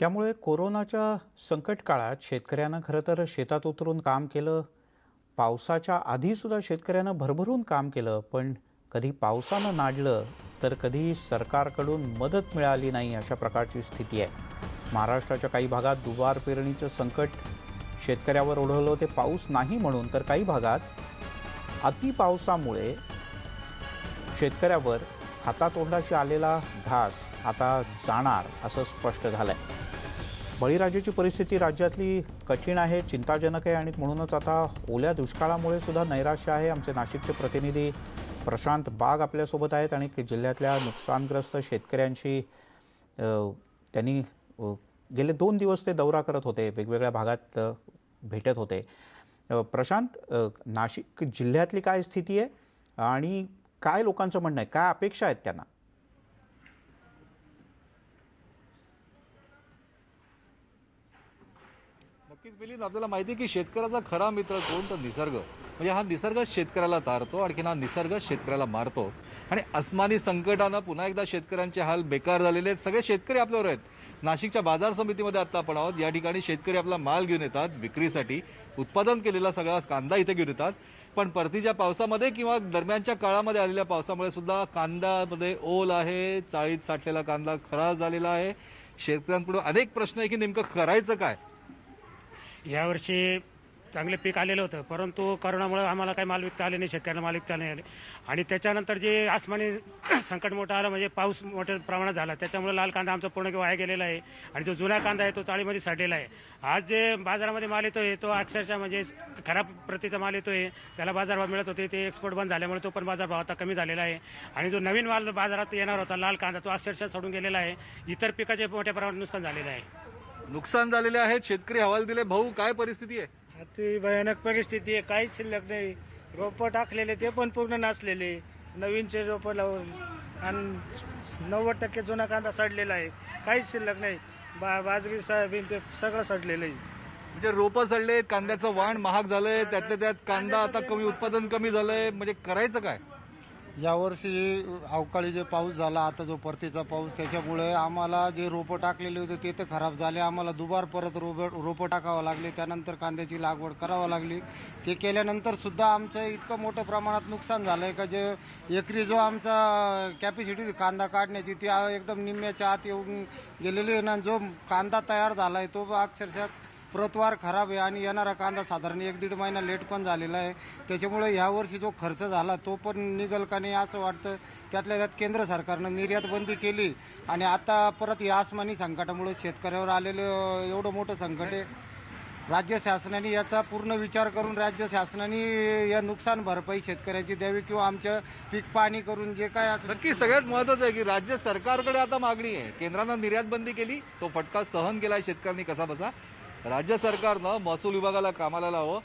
त्यामुळे कोरोनाच्या संकट काळात शेतकऱ्यानं खरं तर शेतात उतरून काम केलं पावसाच्या आधीसुद्धा शेतकऱ्यानं भरभरून काम केलं पण कधी पावसानं नाडलं तर कधी सरकारकडून मदत मिळाली नाही अशा प्रकारची स्थिती आहे. महाराष्ट्राच्या काही भागात दुबार पेरणीचं संकट शेतकऱ्यावर ओढवलं ते पाऊस नाही म्हणून तर काही भागात अतिपावसामुळे शेतकऱ्यावर हातातोंडाशी आलेला घास आता जाणार असं स्पष्ट झालंय. बळीराजाची परिस्थिती राज्यातली कठीण आहे चिंताजनक आहे आणि म्हणूनच आता ओल्या दुष्काळामुळे सुद्धा नैराश्य आहे. आमचे नाशिकचे प्रतिनिधी प्रशांत बाग आपल्यासोबत आहेत आणि जिल्ह्यातल्या नुकसानग्रस्त शेतकऱ्यांशी त्यांनी गेले दोन दिवस ते दौरा करत होते. वेगवेगळ्या भागात भेटत होते. प्रशांत नाशिक जिल्ह्यातली काय स्थिती आहे? आणि काय लोकांचं म्हणणं आहे? काय अपेक्षा आहेत त्यांना? नक्कीच मिलिंद आपल्याला माहिती आहे की शेतकऱ्याचा खरा मित्र कोण तर निसर्ग. म्हणजे हा निसर्ग शेतकऱ्याला तारतो आणखीन हा निसर्ग शेतकऱ्याला मारतो. आणि अस्मानी संकटानं पुन्हा एकदा शेतकऱ्यांचे हाल बेकार झालेले आहेत. सगळे शेतकरी आपल्यावर आहेत. नाशिकच्या बाजार समितीमध्ये आता आपण आहोत. या ठिकाणी शेतकरी आपला माल घेऊन येतात विक्रीसाठी. उत्पादन केलेला सगळा कांदा इथे घेऊन येतात. पण परतीच्या पावसामध्ये किंवा दरम्यानच्या काळामध्ये आलेल्या पावसामुळे सुद्धा कांद्यामध्ये ओल आहे चाळीत साठलेला कांदा खराब झालेला आहे. शेतकऱ्यांपुढे अनेक प्रश्न आहे की नेमकं करायचं काय? यावर्षी चांगले पीक आलेलं होतं परंतु करोनामुळे आम्हाला काही माल विकता आले नाही शेतकऱ्यांना माल विकता नाही आले. आणि त्याच्यानंतर जे आसमानी संकट मोठं आलं म्हणजे पाऊस मोठ्या प्रमाणात झाला त्याच्यामुळे लाल कांदा आमचा पूर्ण वाया गेलेला आहे. आणि जो जुना कांदा आहे तो चाळीमध्ये साठलेला आहे. आज जे बाजारामध्ये माल येतोय तो अक्षरशः म्हणजे खराब प्रतीचा माल येतोय. त्याला बाजारभाव मिळत होते ते एक्सपोर्ट बंद झाल्यामुळे तो पण बाजारभाव आता कमी झालेला आहे. आणि जो नवीन माल बाजारात येणार होता लाल कांदा तो अक्षरशः सोडून गेलेला आहे. इतर पिकाचे मोठ्या प्रमाणात नुकसान झालेलं आहे. नुकसान झालेले आहेत शेतकरी हवाल दिले. भाऊ काय परिस्थिती आहे? अति भयानक परिस्थिती आहे काहीच शिल्लक नाही. रोपं टाकलेले ते पण पूर्ण नासलेले. नवीनचे रोपं लावून आणि नव्वद टक्के जुना कांदा सडलेला आहे. काहीच शिल्लक नाही. बा बाजरी सोयाबीन ते सगळं सडलेलं आहे. म्हणजे रोपं सडले कांद्याचं वाण महाग झालंय त्यातल्या त्यात कांदा आता कमी उत्पादन कमी झालंय. म्हणजे करायचं काय? यावर्षी अवकाळी जे पाऊस झाला आता जो परतीचा पाऊस त्याच्यामुळे आम्हाला जे रोपं टाकलेले होते ते तर खराब झाले. आम्हाला दुबार परत रोप रोपं टाकावं लागले. त्यानंतर कांद्याची लागवड करावं लागली. ते केल्यानंतर सुद्धा आमचं इतकं मोठं प्रमाणात नुकसान झालं आहे का जे एकरी जो आमचा कॅपॅसिटी कांदा काढण्याची ती एकदम निम्म्याच्या आत येऊन गेलेली आहे ना जो कांदा तयार झाला आहे तो अक्षरशः प्रतवार खराब आहे आणि येणारा कांदा साधारण एक दीड महिना लेट पण झालेला आहे. त्याच्यामुळे ह्या वर्षी जो खर्च झाला तो पण निघल का नाही असं वाटतं. त्यातल्या त्यात केंद्र सरकारनं निर्यात बंदी केली आणि आता परत या आसमानी संकटामुळे शेतकऱ्यावर आलेलं एवढं मोठं संकट आहे. राज्य शासनाने याचा पूर्ण विचार करून राज्य शासनाने या नुकसान भरपाई शेतकऱ्याची द्यावी किंवा आमच्या पीक पाणी करून जे काय नक्की सगळ्यात महत्वाचं आहे की राज्य सरकारकडे आता मागणी आहे. केंद्रानं निर्यात बंदी केली तो फटका सहन केलाय शेतकऱ्यांनी कसा बसा. राज्य सरकारनं महसूल विभागाला कामाला लावं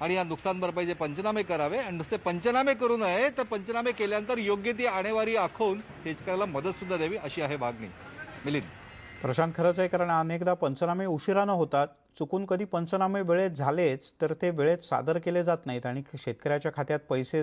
आणि या नुकसान भरपाईचे पंचनामे करावे आणि नुसते पंचनामे करू नये तर पंचनामे केल्यानंतर योग्य ती आणेवारी आखवून शेतकऱ्याला मदत सुद्धा द्यावी अशी आहे मागणी. मिलिंद. प्रशांत खरंच आहे कारण अनेकदा पंचनामे उशिरानं होतात. चुकून कधी पंचनामे वेळेत झालेच तर ते वेळेत सादर केले जात नाहीत आणि शेतकऱ्याच्या खात्यात पैसे